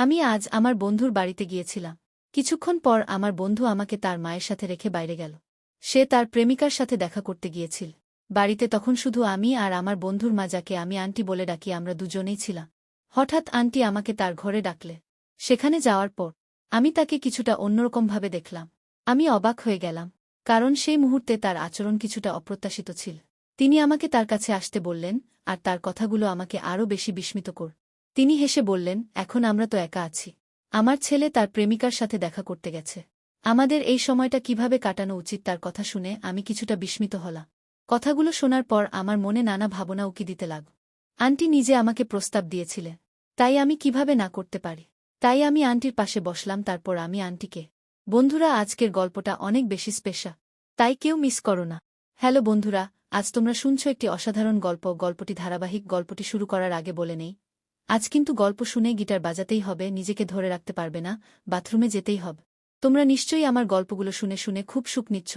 আমি আজ আমার বন্ধুর বাড়িতে গিয়েছিলাম। কিছুক্ষণ পর আমার বন্ধু আমাকে তার মায়ের সাথে রেখে বাইরে গেল। সে তার প্রেমিকার সাথে দেখা করতে গিয়েছিল। বাড়িতে তখন শুধু আমি আর আমার বন্ধুর মা যাকে আমি আন্টি বলে ডাকি আমরা দুজনেই ছিলাম। হঠাৎ আন্টি আমাকে তার ঘরে ডাকলে। সেখানে যাওয়ার পর আমি তাকে কিছুটা অন্যরকমভাবে দেখলাম। আমি অবাক হয়ে গেলাম, কারণ সেই মুহূর্তে তার আচরণ কিছুটা অপ্রত্যাশিত ছিল। তিনি আমাকে তার কাছে আসতে বললেন, আর তার কথাগুলো আমাকে আরও বেশি বিস্মিত কর তিনি হেসে বললেন, এখন আমরা তো একা আছি। আমার ছেলে তার প্রেমিকার সাথে দেখা করতে গেছে। আমাদের এই সময়টা কীভাবে কাটানো উচিত তার কথা শুনে আমি কিছুটা বিস্মিত হলাম। কথাগুলো শোনার পর আমার মনে নানা ভাবনা উকি দিতে লাগ আন্টি নিজে আমাকে প্রস্তাব দিয়েছিলেন, তাই আমি কীভাবে না করতে পারি? তাই আমি আন্টির পাশে বসলাম, তারপর আমি আন্টিকে। বন্ধুরা, আজকের গল্পটা অনেক বেশি স্পেশা তাই কেউ মিস করো না। হ্যালো বন্ধুরা, আজ তোমরা শুনছ একটি অসাধারণ গল্প। গল্পটি ধারাবাহিক, গল্পটি শুরু করার আগে বলে নেই আজ কিন্তু গল্প শুনে গিটার বাজাতেই হবে, নিজেকে ধরে রাখতে পারবে না, বাথরুমে যেতেই হবে। তোমরা নিশ্চয়ই আমার গল্পগুলো শুনে শুনে খুব সুখ নিচ্ছ,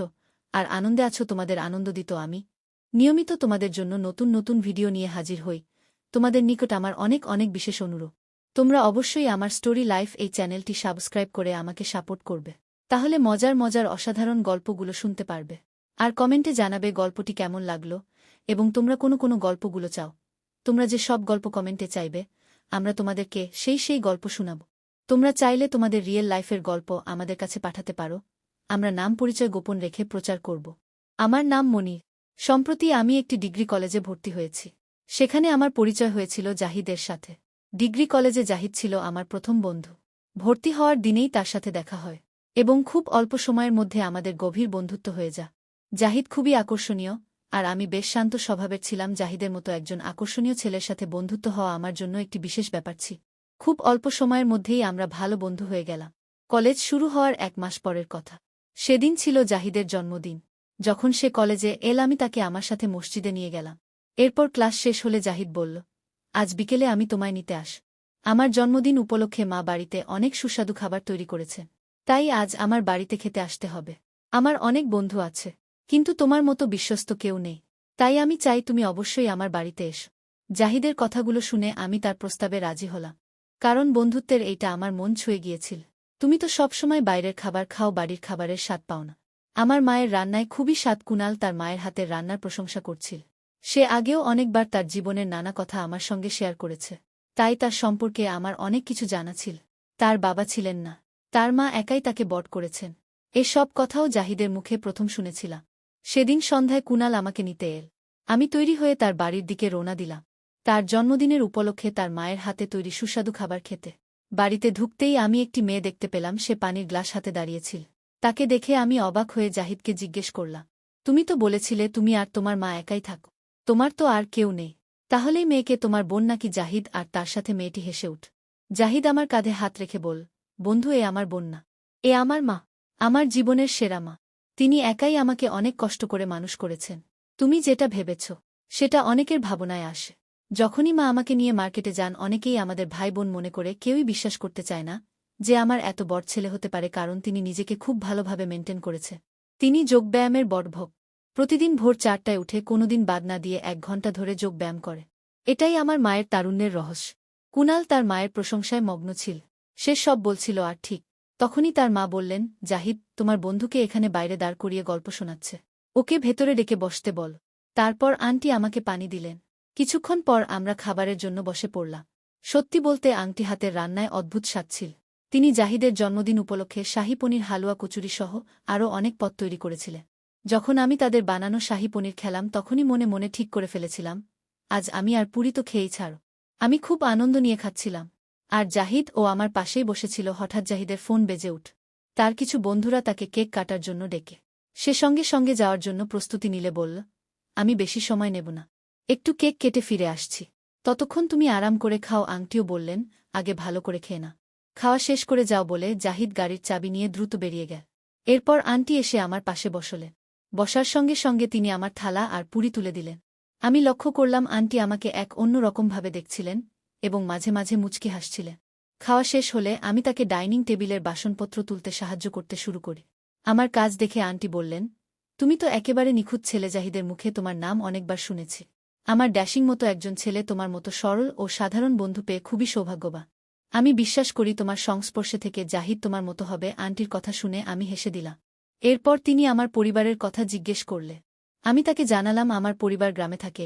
আর আনন্দে আছো তোমাদের আনন্দ দিত আমি। নিয়মিত তোমাদের জন্য নতুন নতুন ভিডিও নিয়ে হাজির হই। তোমাদের নিকট আমার অনেক অনেক বিশেষ অনুরোধ। তোমরা অবশ্যই আমার স্টোরি লাইফ এই চ্যানেলটি সাবস্ক্রাইব করে আমাকে সাপোর্ট করবে। তাহলে মজার মজার অসাধারণ গল্পগুলো শুনতে পারবে। আর কমেন্টে জানাবে গল্পটি কেমন লাগল, এবং তোমরা কোনো কোনো গল্পগুলো চাও। তোমরা যে সব গল্প কমেন্টে চাইবে আমরা তোমাদেরকে সেই সেই গল্প শোনাব। তোমরা চাইলে তোমাদের রিয়েল লাইফের গল্প আমাদের কাছে পাঠাতে পারো। আমরা নাম পরিচয় গোপন রেখে প্রচার করব। আমার নাম মনির। সম্প্রতি আমি একটি ডিগ্রি কলেজে ভর্তি হয়েছি। সেখানে আমার পরিচয় হয়েছিল জাহিদের সাথে। ডিগ্রি কলেজে জাহিদ ছিল আমার প্রথম বন্ধু। ভর্তি হওয়ার দিনেই তার সাথে দেখা হয় এবং খুব অল্প সময়ের মধ্যে আমাদের গভীর বন্ধুত্ব হয়ে যা জাহিদ খুবই আকর্ষণীয় আর আমি বেশ শান্ত স্বভাবের ছিলাম, জাহিদের মতো একজন আকর্ষণীয় ছেলের সাথে বন্ধুত্ব হওয়া আমার জন্য একটি বিশেষ ব্যাপার ছি। খুব অল্প সময়ের মধ্যেই আমরা ভালো বন্ধু হয়ে গেলাম। কলেজ শুরু হওয়ার এক মাস পরের কথা। সেদিন ছিল জাহিদের জন্মদিন। যখন সে কলেজে এল, আমি তাকে আমার সাথে মসজিদে নিয়ে গেলাম। এরপর ক্লাস শেষ হলে জাহিদ বলল, আজ বিকেলে আমি তোমায় নিতে আস। আমার জন্মদিন উপলক্ষে মা বাড়িতে অনেক সুস্বাদু খাবার তৈরি করেছে। তাই আজ আমার বাড়িতে খেতে আসতে হবে। আমার অনেক বন্ধু আছে। কিন্তু তোমার মতো বিশ্বস্ত কেউ নেই। তাই আমি চাই তুমি অবশ্যই আমার বাড়িতে এস। জাহিদের কথাগুলো শুনে আমি তার প্রস্তাবে রাজি হলাম। কারণ বন্ধুত্বের এইটা আমার মন ছুঁয়ে গিয়েছিল। তুমি তো সবসময় বাইরের খাবার খাও, বাড়ির খাবারের স্বাদ পাও না। আমার মায়ের রান্নায় খুবই স্বাদ কুনাল তার মায়ের হাতের রান্নার প্রশংসা করছিল। সে আগেও অনেকবার তার জীবনের নানা কথা আমার সঙ্গে শেয়ার করেছে। তাই তার সম্পর্কে আমার অনেক কিছু জানা ছিল। তার বাবা ছিলেন না। তার মা একাই তাকে বট করেছেন। এসব কথাও জাহিদের মুখে প্রথম শুনেছিলাম। সেদিন সন্ধ্যায় কুনাল আমাকে নিতে এল। আমি তৈরি হয়ে তার বাড়ির দিকে রোনা দিলাম। তার জন্মদিনের উপলক্ষে তার মায়ের হাতে তৈরি সুস্বাদু খাবার খেতে। বাড়িতে ঢুকতেই আমি একটি মেয়ে দেখতে পেলাম, সে পানির গ্লাস হাতে দাঁড়িয়েছিল। তাকে দেখে আমি অবাক হয়ে জাহিদকে জিজ্ঞেস করলাম, তুমি তো বলেছিলে তুমি আর তোমার মা একাই থাকো। তোমার তো আর কেউ নেই। তাহলেই মেয়েকে তোমার বোন নাকি জাহিদ আর তার সাথে মেয়েটি হেসে উঠ। জাহিদ আমার কাঁধে হাত রেখে বল বন্ধু, এ আমার বোন না। এ আমার মা। আমার জীবনের সেরা মা। তিনি একাই আমাকে অনেক কষ্ট করে মানুষ করেছেন। তুমি যেটা ভেবেছ, সেটা অনেকের ভাবনায় আসে। যখনই মা আমাকে নিয়ে মার্কেটে যান, অনেকেই আমাদের ভাই বোন মনে করে, কেউই বিশ্বাস করতে চায় না যে আমার এত বড় ছেলে হতে পারে, কারণ তিনি নিজেকে খুব ভালোভাবে মেনটেন করেছে। তিনি যোগব্যায়ামের বটভোগ প্রতিদিন ভোর চারটায় উঠে কোনোদিন বাদ না দিয়ে এক ঘণ্টা ধরে যোগব্যায়াম করে। এটাই আমার মায়ের তারুণ্যের রহস্য। কুনাল তার মায়ের প্রশংসায় মগ্ন ছিল। সে সব বলছিল, আর ঠিক তখনই তার মা বললেন, জাহিদ, তোমার বন্ধুকে এখানে বাইরে দাঁড় করিয়ে গল্প শোনাচ্ছে। ওকে ভেতরে ডেকে বসতে বল। তারপর আন্টি আমাকে পানি দিলেন। কিছুক্ষণ পর আমরা খাবারের জন্য বসে পড়লাম। সত্যি বলতে আংটি হাতের রান্নায় অদ্ভুত স্বাদ ছিল। তিনি জাহিদের জন্মদিন উপলক্ষে শাহী পনির হালুয়া কচুরি সহ আরও অনেক পদ তৈরি করেছিলেন। যখন আমি তাদের বানানো শাহী পনির খেলাম, তখনই মনে মনে ঠিক করে ফেলেছিলাম, আজ আমি আর পুরি তো খেয়েই ছাড়। আমি খুব আনন্দ নিয়ে খাচ্ছিলাম। আর জাহিদ ও আমার পাশেই বসেছিল হঠাৎ জাহিদের ফোন বেজে উঠ। তার কিছু বন্ধুরা তাকে কেক কাটার জন্য ডেকে। সে সঙ্গে সঙ্গে যাওয়ার জন্য প্রস্তুতি নিলে বলল, আমি বেশি সময় নেব না। একটু কেক কেটে ফিরে আসছি। ততক্ষণ তুমি আরাম করে খাও। আংটিও বললেন, আগে ভালো করে খেয়ে না খাওয়া শেষ করে যাও বলে জাহিদ গাড়ির চাবি নিয়ে দ্রুত বেরিয়ে গেল। এরপর আন্টি এসে আমার পাশে বসলেন বসার সঙ্গে সঙ্গে তিনি আমার থালা আর পুরি তুলে দিলেন। আমি লক্ষ্য করলাম আন্টি আমাকে এক অন্য রকমভাবে দেখছিলেন এবং মাঝে মাঝে মুচকি হাসছিলেন খাওয়া শেষ হলে আমি তাকে ডাইনিং টেবিলের বাসনপত্র তুলতে সাহায্য করতে শুরু করি। আমার কাজ দেখে আন্টি বললেন, তুমি তো একেবারে নিখুঁত ছেলে জাহিদের মুখে তোমার নাম অনেকবার শুনেছি। আমার ড্যাশিং মতো একজন ছেলে তোমার মতো সরল ও সাধারণ বন্ধু পেয়ে খুবই সৌভাগ্যবা। আমি বিশ্বাস করি তোমার সংস্পর্শে থেকে জাহিদ তোমার মতো হবে, আন্টির কথা শুনে আমি হেসে দিলাম। এরপর তিনি আমার পরিবারের কথা জিজ্ঞেস করলে, আমি তাকে জানালাম আমার পরিবার গ্রামে থাকে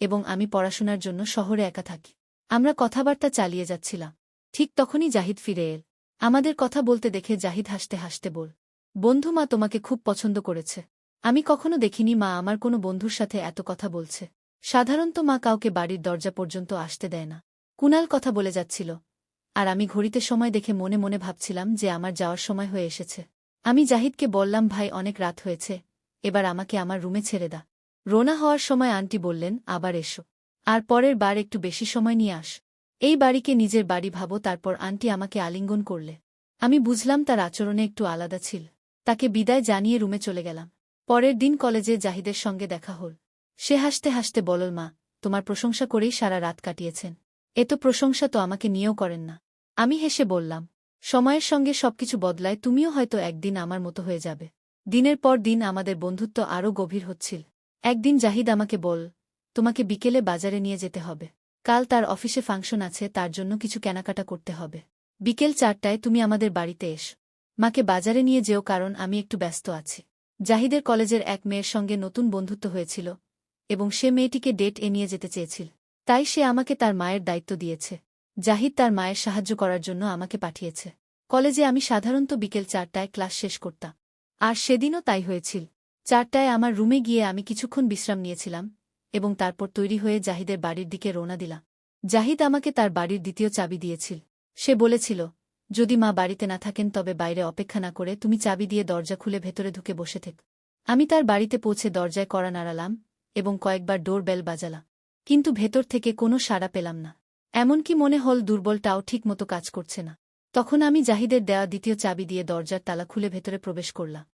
এবং আমি পড়াশোনার জন্য শহরে একা থাকি। আমরা কথাবার্তা চালিয়ে যাচ্ছিলাম। ঠিক তখনই জাহিদ ফিরে এল। আমাদের কথা বলতে দেখে জাহিদ হাসতে হাসতে বল, বন্ধু মা তোমাকে খুব পছন্দ করেছে। আমি কখনো দেখিনি মা আমার কোনো বন্ধুর সাথে এত কথা বলছে। সাধারণত মা কাউকে বাড়ির দরজা পর্যন্ত আসতে দেয় না। কুনাল কথা বলে যাচ্ছিল। আর আমি ঘড়িতে সময় দেখে মনে মনে ভাবছিলাম যে আমার যাওয়ার সময় হয়ে এসেছে। আমি জাহিদকে বললাম, ভাই, অনেক রাত হয়েছে। এবার আমাকে আমার রুমে ছেড়ে দা। রোনা হওয়ার সময় আন্টি বললেন, আবার এসো। আর পরের বার একটু বেশি সময় নিয়ে আস। এই বাড়িকে নিজের বাড়ি ভাবো, তারপর আন্টি আমাকে আলিঙ্গন করলে। আমি বুঝলাম তার আচরণে একটু আলাদা ছিল। তাকে বিদায় জানিয়ে রুমে চলে গেলাম। পরের দিন কলেজে জাহিদের সঙ্গে দেখা হল। সে হাসতে হাসতে বলল, মা, তোমার প্রশংসা করেই সারা রাত কাটিয়েছেন। এ তো প্রশংসা তো আমাকে নিয়েও করেন না। আমি হেসে বললাম, সময়ের সঙ্গে সবকিছু বদলায়, তুমিও হয়তো একদিন আমার মতো হয়ে যাবে। দিনের পর দিন আমাদের বন্ধুত্ব আরও গভীর হচ্ছিল। একদিন জাহিদ আমাকে বল তোমাকে বিকেলে বাজারে নিয়ে যেতে হবে। কাল তার অফিসে ফাংশন আছে, তার জন্য কিছু কেনাকাটা করতে হবে। বিকেল চারটায় তুমি আমাদের বাড়িতে এস। মাকে বাজারে নিয়ে যেও কারণ আমি একটু ব্যস্ত আছি। জাহিদের কলেজের এক মেয়ের সঙ্গে নতুন বন্ধুত্ব হয়েছিল এবং সে মেয়েটিকে ডেট এ নিয়ে যেতে চেয়েছিল। তাই সে আমাকে তার মায়ের দায়িত্ব দিয়েছে। জাহিদ তার মায়ের সাহায্য করার জন্য আমাকে পাঠিয়েছে। কলেজে আমি সাধারণত বিকেল চারটায় ক্লাস শেষ করতাম। আর সেদিনও তাই হয়েছিল। চারটায় আমার রুমে গিয়ে আমি কিছুক্ষণ বিশ্রাম নিয়েছিলাম। এবং তারপর তৈরি হয়ে জাহিদের বাড়ির দিকে রওনা দিলাম জাহিদ আমাকে তার বাড়ির দ্বিতীয় চাবি দিয়েছিল। সে বলেছিল, যদি মা বাড়িতে না থাকেন তবে বাইরে অপেক্ষা না করে তুমি চাবি দিয়ে দরজা খুলে ভেতরে ঢুকে বসে থেক। আমি তার বাড়িতে পৌঁছে দরজায় কড়া নাড়ালাম এবং কয়েকবার ডোর বেল বাজালাম কিন্তু ভেতর থেকে কোনো সাড়া পেলাম না। এমনকি মনে হল দুর্বলটাও ঠিকমতো কাজ করছে না। তখন আমি জাহিদের দেওয়া দ্বিতীয় চাবি দিয়ে দরজার তালা খুলে ভেতরে প্রবেশ করলাম।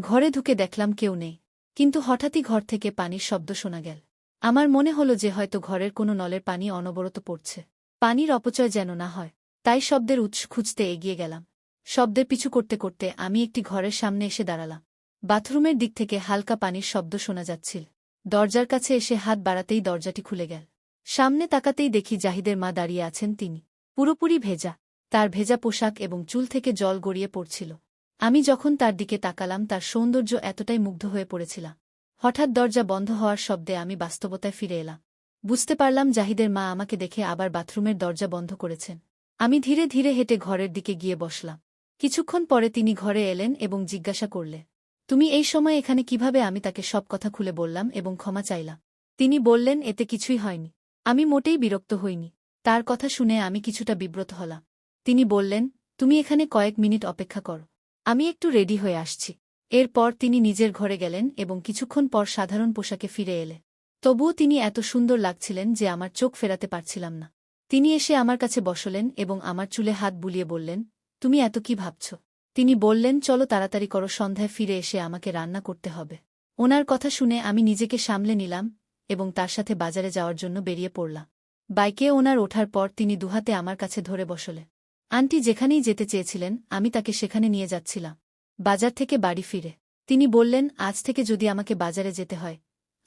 ঘরে ঢুকে দেখলাম কেউ নেই। কিন্তু হঠাৎই ঘর থেকে পানির শব্দ শোনা গেল। আমার মনে হল যে হয়তো ঘরের কোনো নলের পানি অনবরত পড়ছে। পানির অপচয় যেন না হয়, তাই শব্দের উৎস খুঁজতে এগিয়ে গেলাম। শব্দের পিছু করতে করতে আমি একটি ঘরের সামনে এসে দাঁড়ালাম। বাথরুমের দিক থেকে হালকা পানির শব্দ শোনা যাচ্ছিল। দরজার কাছে এসে হাত বাড়াতেই দরজাটি খুলে গেল। সামনে তাকাতেই দেখি জাহিদের মা দাঁড়িয়ে আছেন তিনি। পুরোপুরি ভেজা, তার ভেজা পোশাক এবং চুল থেকে জল গড়িয়ে পড়ছিল। আমি যখন তার দিকে তাকালাম, তার সৌন্দর্য এতটাই মুগ্ধ হয়ে পড়েছিলাম। হঠাৎ দরজা বন্ধ হওয়ার শব্দে আমি বাস্তবতায় ফিরে এলাম। বুঝতে পারলাম জাহিদের মা আমাকে দেখে আবার বাথরুমের দরজা বন্ধ করেছেন। আমি ধীরে ধীরে হেঁটে ঘরের দিকে গিয়ে বসলাম। কিছুক্ষণ পরে তিনি ঘরে এলেন এবং জিজ্ঞাসা করলে তুমি এই সময় এখানে কীভাবে? আমি তাকে সব কথা খুলে বললাম এবং ক্ষমা চাইলাম। তিনি বললেন, এতে কিছুই হয়নি। আমি মোটেই বিরক্ত হইনি। তার কথা শুনে আমি কিছুটা বিব্রত হলাম। তিনি বললেন, তুমি এখানে কয়েক মিনিট অপেক্ষা করো। আমি একটু রেডি হয়ে আসছি। এরপর তিনি নিজের ঘরে গেলেন এবং কিছুক্ষণ পর সাধারণ পোশাকে ফিরে এলে। তবুও তিনি এত সুন্দর লাগছিলেন যে আমার চোখ ফেরাতে পারছিলাম না। তিনি এসে আমার কাছে বসলেন এবং আমার চুলে হাত বুলিয়ে বললেন, তুমি এত কি ভাবছ? তিনি বললেন, চলো তাড়াতাড়ি করো, সন্ধ্যায় ফিরে এসে আমাকে রান্না করতে হবে। ওনার কথা শুনে আমি নিজেকে সামলে নিলাম এবং তার সাথে বাজারে যাওয়ার জন্য বেরিয়ে পড়লাম। বাইকে ওনার ওঠার পর তিনি দুহাতে আমার কাছে ধরে বসলে। আন্টি যেখানেই যেতে চেয়েছিলেন, আমি তাকে সেখানে নিয়ে যাচ্ছিলাম। বাজার থেকে বাড়ি ফিরে। তিনি বললেন, আজ থেকে যদি আমাকে বাজারে যেতে হয়,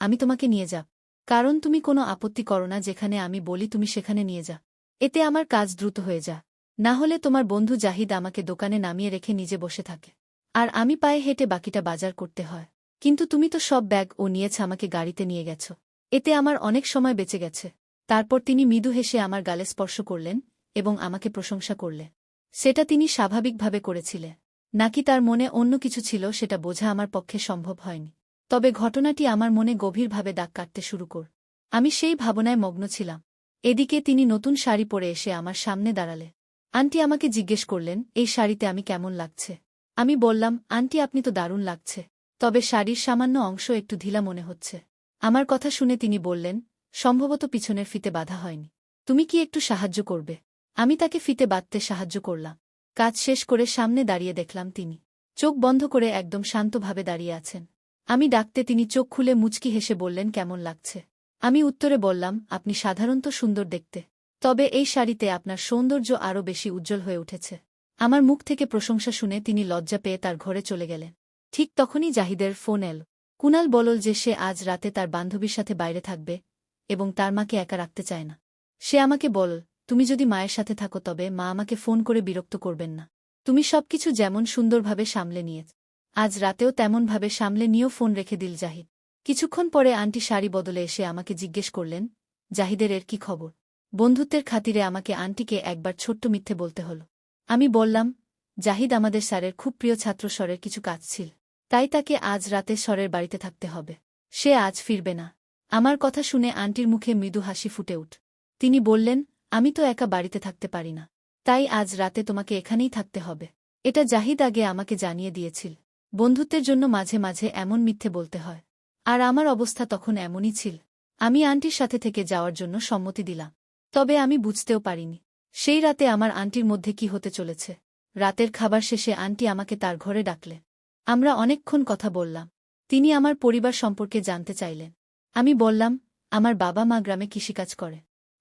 আমি তোমাকে নিয়ে যাব। কারণ তুমি কোনো আপত্তি করো না যেখানে আমি বলি তুমি সেখানে নিয়ে যা। এতে আমার কাজ দ্রুত হয়ে যা। না হলে তোমার বন্ধু জাহিদ আমাকে দোকানে নামিয়ে রেখে নিজে বসে থাকে। আর আমি পায়ে হেঁটে বাকিটা বাজার করতে হয়। কিন্তু তুমি তো সব ব্যাগ ও নিয়েছ আমাকে গাড়িতে নিয়ে গেছ। এতে আমার অনেক সময় বেঁচে গেছে। তারপর তিনি মৃদু হেসে আমার গালে স্পর্শ করলেন এবং আমাকে প্রশংসা করলে। সেটা তিনি স্বাভাবিকভাবে করেছিলেন। নাকি তার মনে অন্য কিছু ছিল সেটা বোঝা আমার পক্ষে সম্ভব হয়নি। তবে ঘটনাটি আমার মনে গভীরভাবে দাগ কাটতে শুরু কর। আমি সেই ভাবনায় মগ্ন ছিলাম। এদিকে তিনি নতুন শাড়ি পরে এসে আমার সামনে দাঁড়ালে। আন্টি আমাকে জিজ্ঞেস করলেন, এই শাড়িতে আমি কেমন লাগছে? আমি বললাম, আন্টি, আপনি তো দারুণ লাগছে। তবে শাড়ির সামান্য অংশ একটু ঢিলা মনে হচ্ছে। আমার কথা শুনে তিনি বললেন, সম্ভবত পিছনের ফিতে বাধা হয়নি। তুমি কি একটু সাহায্য করবে? আমি তাকে ফিতে বাঁধতে সাহায্য করলাম। কাজ শেষ করে সামনে দাঁড়িয়ে দেখলাম তিনি। চোখ বন্ধ করে একদম শান্তভাবে দাঁড়িয়ে আছেন। আমি ডাকতে তিনি চোখ খুলে মুচকি হেসে বললেন, কেমন লাগছে? আমি উত্তরে বললাম, আপনি সাধারণত সুন্দর দেখতে। তবে এই শাড়িতে আপনার সৌন্দর্য আরও বেশি উজ্জ্বল হয়ে উঠেছে। আমার মুখ থেকে প্রশংসা শুনে তিনি লজ্জা পেয়ে তার ঘরে চলে গেলেন। ঠিক তখনই জাহিদের ফোন এল। কুনাল বলল যে সে আজ রাতে তার বান্ধবীর সাথে বাইরে থাকবে এবং তার মাকে একা রাখতে চায় না। সে আমাকে বল তুমি যদি মায়ের সাথে থাকো তবে মা আমাকে ফোন করে বিরক্ত করবেন না। তুমি সবকিছু যেমন সুন্দরভাবে সামলে নিয়ে আজ রাতেও তেমনভাবে সামলে নিয়েও ফোন রেখে দিল জাহিদ। কিছুক্ষণ পরে আন্টি শাড়ি বদলে এসে আমাকে জিজ্ঞেস করলেন, জাহিদের এর কি খবর? বন্ধুত্বের খাতিরে আমাকে আন্টিকে একবার ছোট্ট মিথ্যে বলতে হল। আমি বললাম, জাহিদ আমাদের স্যারের খুব প্রিয় ছাত্র স্বরের কিছু কাজ ছিল। তাই তাকে আজ রাতে স্বরের বাড়িতে থাকতে হবে। সে আজ ফিরবে না। আমার কথা শুনে আন্টির মুখে মৃদু হাসি ফুটে উঠ। তিনি বললেন আমি তো একা বাড়িতে থাকতে পারি না। তাই আজ রাতে তোমাকে এখানেই থাকতে হবে। এটা জাহিদ আগে আমাকে জানিয়ে দিয়েছিল। বন্ধুত্বের জন্য মাঝে মাঝে এমন মিথ্যে বলতে হয়। আর আমার অবস্থা তখন এমনই ছিল। আমি আন্টির সাথে থেকে যাওয়ার জন্য সম্মতি দিলাম। তবে আমি বুঝতেও পারিনি। সেই রাতে আমার আন্টির মধ্যে কি হতে চলেছে। রাতের খাবার শেষে আন্টি আমাকে তার ঘরে ডাকলে। আমরা অনেকক্ষণ কথা বললাম। তিনি আমার পরিবার সম্পর্কে জানতে চাইলেন। আমি বললাম, আমার বাবা মা গ্রামে কৃষিকাজ করে।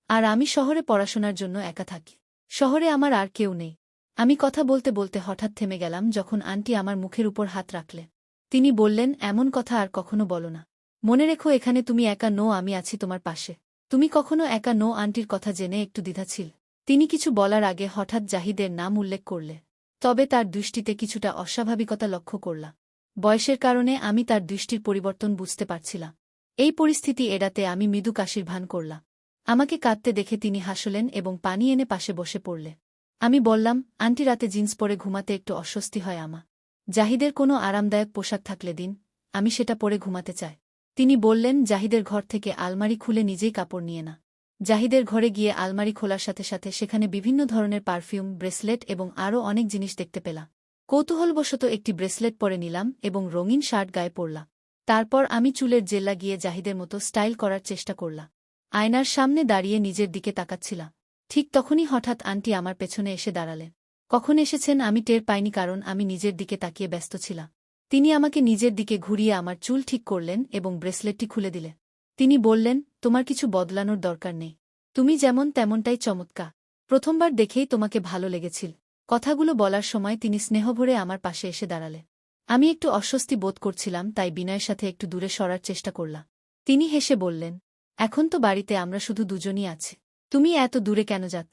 আর আমি শহরে পড়াশোনার জন্য একা থাকি। শহরে আমার আর কেউ নেই। আমি কথা বলতে বলতে হঠাৎ থেমে গেলাম যখন আন্টি আমার মুখের উপর হাত রাখলেন তিনি বললেন, এমন কথা আর কখনো বলো না। মনে রেখো এখানে তুমি একা নো, আমি আছি তোমার পাশে। তুমি কখনো একা নো, আন্টির কথা জেনে একটু দ্বিধা ছিল। তিনি কিছু বলার আগে হঠাৎ জাহিদের নাম উল্লেখ করলে। তবে তার দৃষ্টিতে কিছুটা অস্বাভাবিকতা লক্ষ্য করলাম। বয়সের কারণে আমি তার দৃষ্টির পরিবর্তন বুঝতে পারছিলাম। এই পরিস্থিতি এড়াতে আমি মৃদু কাশির ভান করলাম। আমাকে কাঁদতে দেখে তিনি হাসলেন এবং পানি এনে পাশে বসে পড়লে। আমি বললাম, আন্টি রাতে জিন্স পরে ঘুমাতে একটু অস্বস্তি হয় আমা। জাহিদের কোনো আরামদায়ক পোশাক থাকলে দিন, আমি সেটা পরে ঘুমাতে চাই। তিনি বললেন, জাহিদের ঘর থেকে আলমারি খুলে নিজেই কাপড় নিয়ে না। জাহিদের ঘরে গিয়ে আলমারি খোলার সাথে সাথে সেখানে বিভিন্ন ধরনের পারফিউম, ব্রেসলেট এবং আরও অনেক জিনিস দেখতে পেলাম। কৌতূহলবশত একটি ব্রেসলেট পরে নিলাম এবং রঙিন শার্ট গায়ে পরলাম। তারপর আমি চুলের জেল্লা গিয়ে জাহিদের মতো স্টাইল করার চেষ্টা করলাম। আয়নার সামনে দাঁড়িয়ে নিজের দিকে তাকাচ্ছিলাম। ঠিক তখনই হঠাৎ আন্টি আমার পেছনে এসে দাঁড়ালেন। কখন এসেছেন আমি টের পাইনি কারণ আমি নিজের দিকে তাকিয়ে ব্যস্ত ছিলাম। তিনি আমাকে নিজের দিকে ঘুরিয়ে আমার চুল ঠিক করলেন এবং ব্রেসলেটটি খুলে দিলেন। তিনি বললেন, তোমার কিছু বদলানোর দরকার নেই। তুমি যেমন তেমনটাই চমৎকার। প্রথমবার দেখেই তোমাকে ভালো লেগেছিল। কথাগুলো বলার সময় তিনি স্নেহভরে আমার পাশে এসে দাঁড়ালেন। আমি একটু অস্বস্তি বোধ করছিলাম, তাই বিনয়ের সাথে একটু দূরে সরার চেষ্টা করলাম। তিনি হেসে বললেন এখন তো বাড়িতে আমরা শুধু দুজনই আছি। তুমি এত দূরে কেন যাত?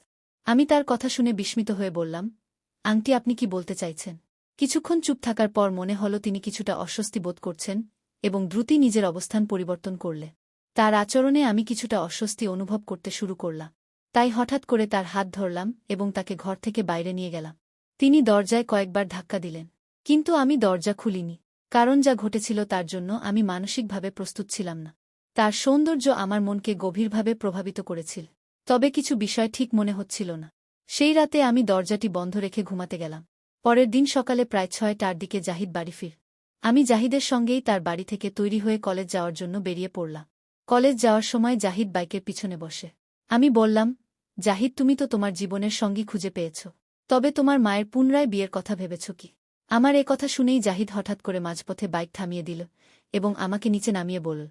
আমি তার কথা শুনে বিস্মিত হয়ে বললাম, আংটি, আপনি কি বলতে চাইছেন? কিছুক্ষণ চুপ থাকার পর মনে হল তিনি কিছুটা অস্বস্তি বোধ করছেন এবং দ্রুতই নিজের অবস্থান পরিবর্তন করলে। তার আচরণে আমি কিছুটা অস্বস্তি অনুভব করতে শুরু করলাম। তাই হঠাৎ করে তার হাত ধরলাম এবং তাকে ঘর থেকে বাইরে নিয়ে গেলাম। তিনি দরজায় কয়েকবার ধাক্কা দিলেন, কিন্তু আমি দরজা খুলিনি, কারণ যা ঘটেছিল তার জন্য আমি মানসিকভাবে প্রস্তুত ছিলাম না। তার সৌন্দর্য আমার মনকে গভীরভাবে প্রভাবিত করেছিল। তবে কিছু বিষয় ঠিক মনে হচ্ছিল না। সেই রাতে আমি দরজাটি বন্ধ রেখে ঘুমাতে গেলাম। পরের দিন সকালে প্রায় ছয়টার দিকে জাহিদ বাড়ি ফির। আমি জাহিদের সঙ্গেই তার বাড়ি থেকে তৈরি হয়ে কলেজ যাওয়ার জন্য বেরিয়ে পড়লাম। কলেজ যাওয়ার সময় জাহিদ বাইকের পিছনে বসে। আমি বললাম, জাহিদ, তুমি তো তোমার জীবনের সঙ্গী খুঁজে পেয়েছ। তবে তোমার মায়ের পুনরায় বিয়ের কথা ভেবেছ কি? আমার এ কথা শুনেই জাহিদ হঠাৎ করে মাঝপথে বাইক থামিয়ে দিল এবং আমাকে নিচে নামিয়ে বলল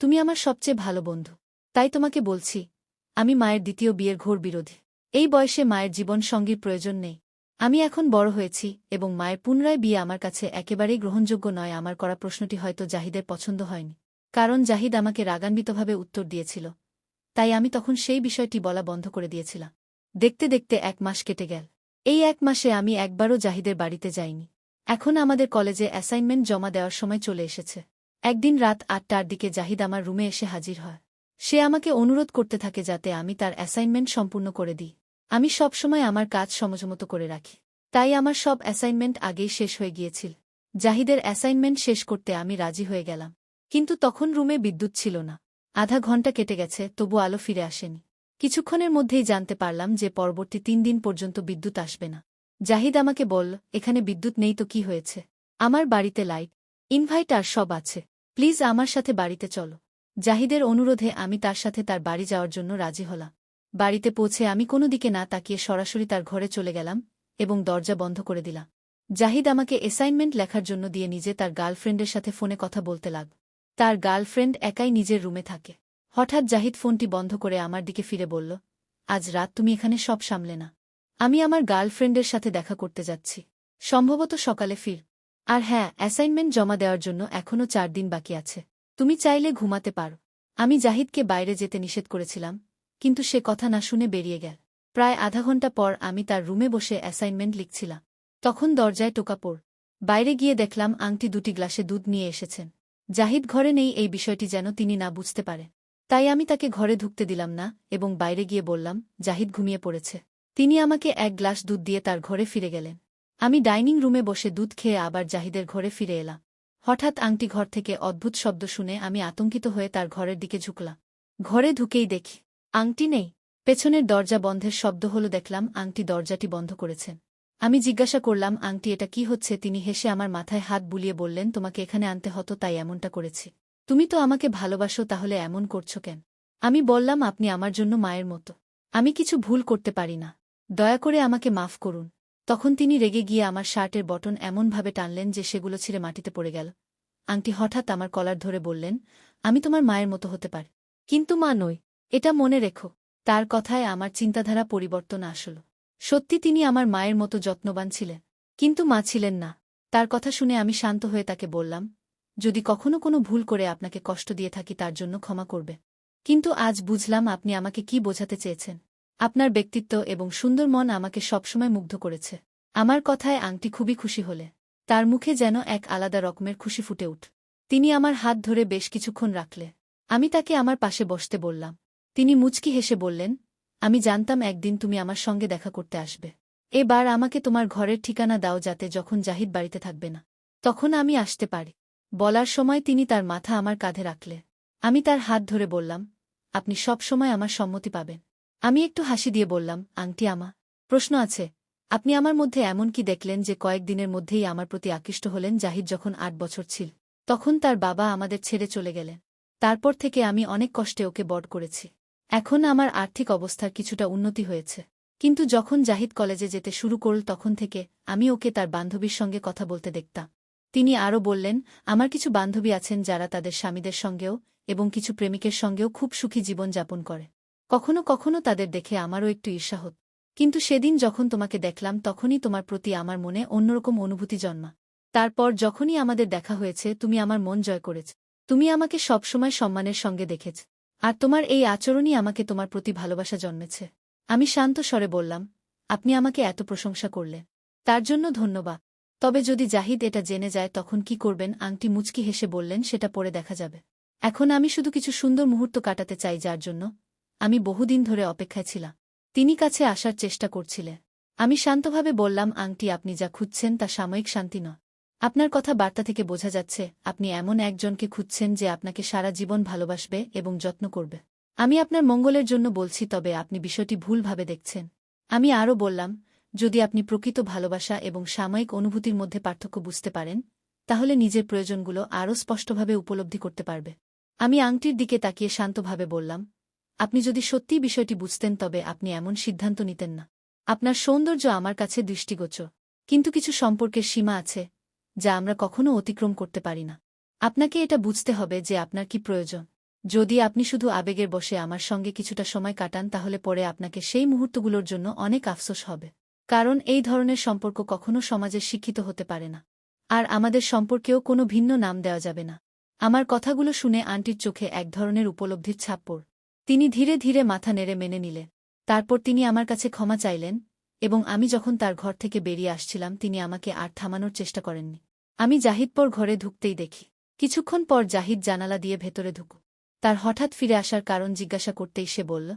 তুমি আমার সবচেয়ে ভালো বন্ধু। তাই তোমাকে বলছি, আমি মায়ের দ্বিতীয় বিয়ের ঘোর বিরোধী। এই বয়সে মায়ের জীবন সঙ্গীর প্রয়োজন নেই। আমি এখন বড় হয়েছি এবং মায়ের পুনরায় বিয়ে আমার কাছে একেবারেই গ্রহণযোগ্য নয় আমার করা প্রশ্নটি হয়তো জাহিদের পছন্দ হয়নি। কারণ জাহিদ আমাকে রাগান্বিতভাবে উত্তর দিয়েছিল। তাই আমি তখন সেই বিষয়টি বলা বন্ধ করে দিয়েছিলাম। দেখতে দেখতে এক মাস কেটে গেল। এই এক মাসে আমি একবারও জাহিদের বাড়িতে যাইনি। এখন আমাদের কলেজে অ্যাসাইনমেন্ট জমা দেওয়ার সময় চলে এসেছে। একদিন রাত আটটার দিকে জাহিদ আমার রুমে এসে হাজির হয়। সে আমাকে অনুরোধ করতে থাকে যাতে আমি তার অ্যাসাইনমেন্ট সম্পূর্ণ করে দিই। আমি সবসময় আমার কাজ সমজমত করে রাখি। তাই আমার সব অ্যাসাইনমেন্ট আগেই শেষ হয়ে গিয়েছিল। জাহিদের অ্যাসাইনমেন্ট শেষ করতে আমি রাজি হয়ে গেলাম। কিন্তু তখন রুমে বিদ্যুৎ ছিল না। আধা ঘণ্টা কেটে গেছে, তবু আলো ফিরে আসেনি। কিছুক্ষণের মধ্যেই জানতে পারলাম যে পরবর্তী তিন দিন পর্যন্ত বিদ্যুৎ আসবে না। জাহিদ আমাকে বলল, এখানে বিদ্যুৎ নেই তো কি হয়েছে? আমার বাড়িতে লাইট, ইনভাইটার সব আছে। প্লিজ আমার সাথে বাড়িতে চলো। জাহিদের অনুরোধে আমি তার সাথে তার বাড়ি যাওয়ার জন্য রাজি হলাম। বাড়িতে পৌঁছে আমি কোনো দিকে না তাকিয়ে সরাসরি তার ঘরে চলে গেলাম এবং দরজা বন্ধ করে দিলাম। জাহিদ আমাকে অ্যাসাইনমেন্ট লেখার জন্য দিয়ে নিজে তার গার্লফ্রেন্ডের সাথে ফোনে কথা বলতে লাগ। তার গার্লফ্রেন্ড একাই নিজের রুমে থাকে। হঠাৎ জাহিদ ফোনটি বন্ধ করে আমার দিকে ফিরে বলল, আজ রাত তুমি এখানে সব সামলে না। আমি আমার গার্লফ্রেন্ডের সাথে দেখা করতে যাচ্ছি। সম্ভবত সকালে ফির আর হ্যাঁ অ্যাসাইনমেন্ট জমা দেওয়ার জন্য এখনও চার দিন বাকি আছে। তুমি চাইলে ঘুমাতে পারো। আমি জাহিদকে বাইরে যেতে নিষেধ করেছিলাম, কিন্তু সে কথা না শুনে বেরিয়ে গেল। প্রায় আধা ঘণ্টা পর আমি তার রুমে বসে অ্যাসাইনমেন্ট লিখছিলাম। তখন দরজায় টোকা পড় বাইরে গিয়ে দেখলাম আংটি দুটি গ্লাসে দুধ নিয়ে এসেছেন। জাহিদ ঘরে নেই, এই বিষয়টি যেন তিনি না বুঝতে পারে। তাই আমি তাকে ঘরে ঢুকতে দিলাম না এবং বাইরে গিয়ে বললাম, জাহিদ ঘুমিয়ে পড়েছে। তিনি আমাকে এক গ্লাস দুধ দিয়ে তার ঘরে ফিরে গেলেন। আমি ডাইনিং রুমে বসে দুধ খেয়ে আবার জাহিদের ঘরে ফিরে এলাম। হঠাৎ আংটি ঘর থেকে অদ্ভুত শব্দ শুনে আমি আতঙ্কিত হয়ে তার ঘরের দিকে ঝুঁকলাম। ঘরে ঢুকেই দেখি, আংটি নেই। পেছনের দরজা বন্ধের শব্দ হল দেখলাম আংটি দরজাটি বন্ধ করেছেন আমি জিজ্ঞাসা করলাম, আংটি, এটা কি হচ্ছে? তিনি হেসে আমার মাথায় হাত বুলিয়ে বললেন, তোমাকে এখানে আনতে হতো, তাই এমনটা করেছি। তুমি তো আমাকে ভালোবাসো, তাহলে এমন করছ কেন? আমি বললাম, আপনি আমার জন্য মায়ের মতো। আমি কিছু ভুল করতে পারি না। দয়া করে আমাকে মাফ করুন। তখন তিনি রেগে গিয়ে আমার শার্টের বটন এমনভাবে টানলেন যে সেগুলো ছিঁড়ে মাটিতে পড়ে গেল। আংটি হঠাৎ আমার কলার ধরে বললেন, আমি তোমার মায়ের মতো হতে পারি। কিন্তু মা নই, এটা মনে রেখো তার কথায় আমার চিন্তাধারা পরিবর্তন আসল। সত্যি তিনি আমার মায়ের মতো যত্নবান ছিলেন, কিন্তু মা ছিলেন না। তার কথা শুনে আমি শান্ত হয়ে তাকে বললাম, যদি কখনো কোনো ভুল করে আপনাকে কষ্ট দিয়ে থাকি তার জন্য ক্ষমা করবে। কিন্তু আজ বুঝলাম আপনি আমাকে কি বোঝাতে চেয়েছেন। আপনার ব্যক্তিত্ব এবং সুন্দর মন আমাকে সবসময় মুগ্ধ করেছে। আমার কথায় আংটি খুবই খুশি হলে, তার মুখে যেন এক আলাদা রকমের খুশি ফুটে উঠ। তিনি আমার হাত ধরে বেশ কিছুক্ষণ রাখলে, আমি তাকে আমার পাশে বসতে বললাম। তিনি মুচকি হেসে বললেন, আমি জানতাম একদিন তুমি আমার সঙ্গে দেখা করতে আসবে। এবার আমাকে তোমার ঘরের ঠিকানা দাও যাতে যখন জাহিদ বাড়িতে থাকবে না, তখন আমি আসতে পারি। বলার সময় তিনি তার মাথা আমার কাঁধে রাখলে, আমি তার হাত ধরে বললাম, আপনি সব সময় আমার সম্মতি পাবেন। আমি একটু হাসি দিয়ে বললাম, আংটি আমা, প্রশ্ন আছে। আপনি আমার মধ্যে এমন কি দেখলেন যে কয়েকদিনের মধ্যেই আমার প্রতি আকৃষ্ট হলেন জাহিদ যখন আট বছর ছিল? তখন তার বাবা আমাদের ছেড়ে চলে গেলেন। তারপর থেকে আমি অনেক কষ্টে ওকে বড় করেছি। এখন আমার আর্থিক অবস্থার কিছুটা উন্নতি হয়েছে। কিন্তু যখন জাহিদ কলেজে যেতে শুরু করল তখন থেকে আমি ওকে তার বান্ধবীর সঙ্গে কথা বলতে দেখতাম। তিনি আরও বললেন, আমার কিছু বান্ধবী আছেন যারা তাদের স্বামীদের সঙ্গেও এবং কিছু প্রেমিকের সঙ্গেও খুব সুখী জীবন যাপন করে। কখনো কখনো তাদের দেখে আমারও একটু ঈর্ষা হত। কিন্তু সেদিন যখন তোমাকে দেখলাম, তখনই তোমার প্রতি আমার মনে অন্যরকম অনুভূতি জন্মা। তারপর যখনই আমাদের দেখা হয়েছে, তুমি আমার মন জয় করেছ। তুমি আমাকে সবসময় সম্মানের সঙ্গে দেখেছ। আর তোমার এই আচরণই আমাকে তোমার প্রতি ভালোবাসা জন্মেছে। আমি শান্ত স্বরে বললাম, আপনি আমাকে এত প্রশংসা করলেন। তার জন্য ধন্যবাদ। তবে যদি জাহিদ এটা জেনে যায়, তখন কি করবেন? আংটি মুচকি হেসে বললেন, সেটা পরে দেখা যাবে। এখন আমি শুধু কিছু সুন্দর মুহূর্ত কাটাতে চাই যার জন্য আমি বহুদিন ধরে অপেক্ষায় ছিলাম। তিনি কাছে আসার চেষ্টা করছিলেন। আমি শান্তভাবে বললাম, আংটি, আপনি যা খুঁজছেন তা সাময়িক শান্তি নয়। আপনার কথা বার্তা থেকে বোঝা যাচ্ছে, আপনি এমন একজনকে খুঁজছেন যে আপনাকে সারা জীবন ভালোবাসবে এবং যত্ন করবে। আমি আপনার মঙ্গলের জন্য বলছি, তবে আপনি বিষয়টি ভুলভাবে দেখছেন। আমি আরও বললাম, যদি আপনি প্রকৃত ভালোবাসা এবং সাময়িক অনুভূতির মধ্যে পার্থক্য বুঝতে পারেন, তাহলে নিজের প্রয়োজনগুলো আরও স্পষ্টভাবে উপলব্ধি করতে পারবে। আমি আংটির দিকে তাকিয়ে শান্তভাবে বললাম আপনি যদি সত্যিই বিষয়টি বুঝতেন, তবে আপনি এমন সিদ্ধান্ত নিতেন না। আপনার সৌন্দর্য আমার কাছে দৃষ্টিগোচর, কিন্তু কিছু সম্পর্কের সীমা আছে, যা আমরা কখনো অতিক্রম করতে পারি না। আপনাকে এটা বুঝতে হবে যে আপনার কি প্রয়োজন। যদি আপনি শুধু আবেগের বসে আমার সঙ্গে কিছুটা সময় কাটান, তাহলে পরে আপনাকে সেই মুহূর্তগুলোর জন্য অনেক আফসোস হবে। কারণ এই ধরনের সম্পর্ক কখনো সমাজে শিক্ষিত হতে পারে না। আর আমাদের সম্পর্কেও কোনো ভিন্ন নাম দেওয়া যাবে না। আমার কথাগুলো শুনে আন্টির চোখে এক ধরনের উপলব্ধির ছাপ পড় তিনি ধীরে ধীরে মাথা নেড়ে মেনে নিলেন। তারপর তিনি আমার কাছে ক্ষমা চাইলেন এবং আমি যখন তার ঘর থেকে বেরিয়ে আসছিলাম, তিনি আমাকে আর থামানোর চেষ্টা করেননি। আমি জাহিদপর ঘরে ঢুকতেই দেখি। কিছুক্ষণ পর জাহিদ জানালা দিয়ে ভেতরে ঢুক তার হঠাৎ ফিরে আসার কারণ জিজ্ঞাসা করতেই সে বলল,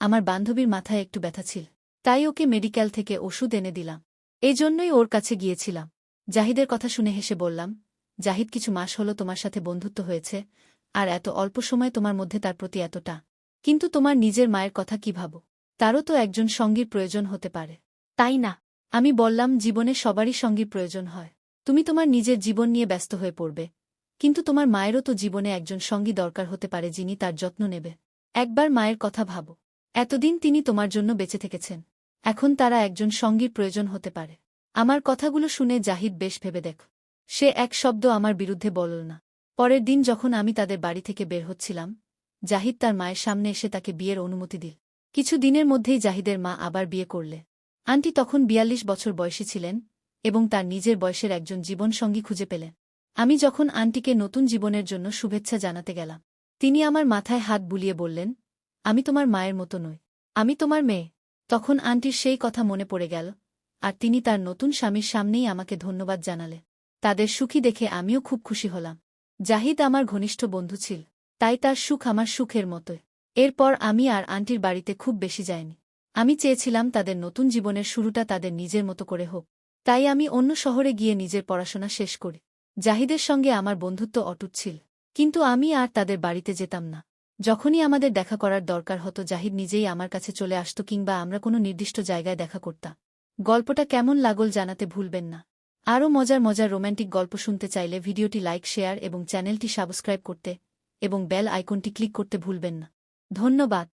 আমার বান্ধবীর মাথায় একটু ব্যথা ছিল। তাই ওকে মেডিকেল থেকে ওষুধ এনে দিলাম। এই জন্যই ওর কাছে গিয়েছিলাম। জাহিদের কথা শুনে হেসে বললাম, জাহিদ, কিছু মাস হলো তোমার সাথে বন্ধুত্ব হয়েছে, আর এত অল্প সময় তোমার মধ্যে তার প্রতি এতটা কিন্তু তোমার নিজের মায়ের কথা কি ভাবো? তারও তো একজন সঙ্গীর প্রয়োজন হতে পারে। তাই না? আমি বললাম, জীবনে সবারই সঙ্গীর প্রয়োজন হয়। তুমি তোমার নিজের জীবন নিয়ে ব্যস্ত হয়ে পড়বে। কিন্তু তোমার মায়েরও তো জীবনে একজন সঙ্গী দরকার হতে পারে যিনি তার যত্ন নেবে। একবার মায়ের কথা ভাবো। এতদিন তিনি তোমার জন্য বেঁচে থেকেছেন। এখন তারা একজন সঙ্গীর প্রয়োজন হতে পারে। আমার কথাগুলো শুনে জাহিদ বেশ ভেবে দেখ। সে এক শব্দ আমার বিরুদ্ধে বলল না। পরের দিন যখন আমি তাদের বাড়ি থেকে বের হচ্ছিলাম জাহিদ তার মায়ের সামনে এসে তাকে বিয়ের অনুমতি দিল। কিছু দিনের মধ্যেই জাহিদের মা আবার বিয়ে করলে। আন্টি তখন বিয়াল্লিশ বছর বয়সী ছিলেন এবং তার নিজের বয়সের একজন জীবনসঙ্গী খুঁজে পেলেন। আমি যখন আন্টিকে নতুন জীবনের জন্য শুভেচ্ছা জানাতে গেলাম, তিনি আমার মাথায় হাত বুলিয়ে বললেন, আমি তোমার মায়ের মতো নই, আমি তোমার মেয়ে। তখন আন্টির সেই কথা মনে পড়ে গেল, আর তিনি তার নতুন স্বামীর সামনেই আমাকে ধন্যবাদ জানালে। তাদের সুখী দেখে আমিও খুব খুশি হলাম। জাহিদ আমার ঘনিষ্ঠ বন্ধু ছিল। তাই তার সুখ আমার সুখের মতোই এরপর আমি আর আন্টির বাড়িতে খুব বেশি যাইনি। আমি চেয়েছিলাম তাদের নতুন জীবনের শুরুটা তাদের নিজের মতো করে হোক। তাই আমি অন্য শহরে গিয়ে নিজের পড়াশোনা শেষ করি। জাহিদের সঙ্গে আমার বন্ধুত্ব অটুট ছিল। কিন্তু আমি আর তাদের বাড়িতে যেতাম না। যখনই আমাদের দেখা করার দরকার হতো, জাহিদ নিজেই আমার কাছে চলে আসত কিংবা আমরা কোনো নির্দিষ্ট জায়গায় দেখা করতাম। গল্পটা কেমন লাগল জানাতে ভুলবেন না। আরও মজার মজার রোম্যান্টিক গল্প শুনতে চাইলে ভিডিওটি লাইক, শেয়ার এবং চ্যানেলটি সাবস্ক্রাইব করতে এবং বেল আইকনটি ক্লিক করতে ভুলবেন না। ধন্যবাদ।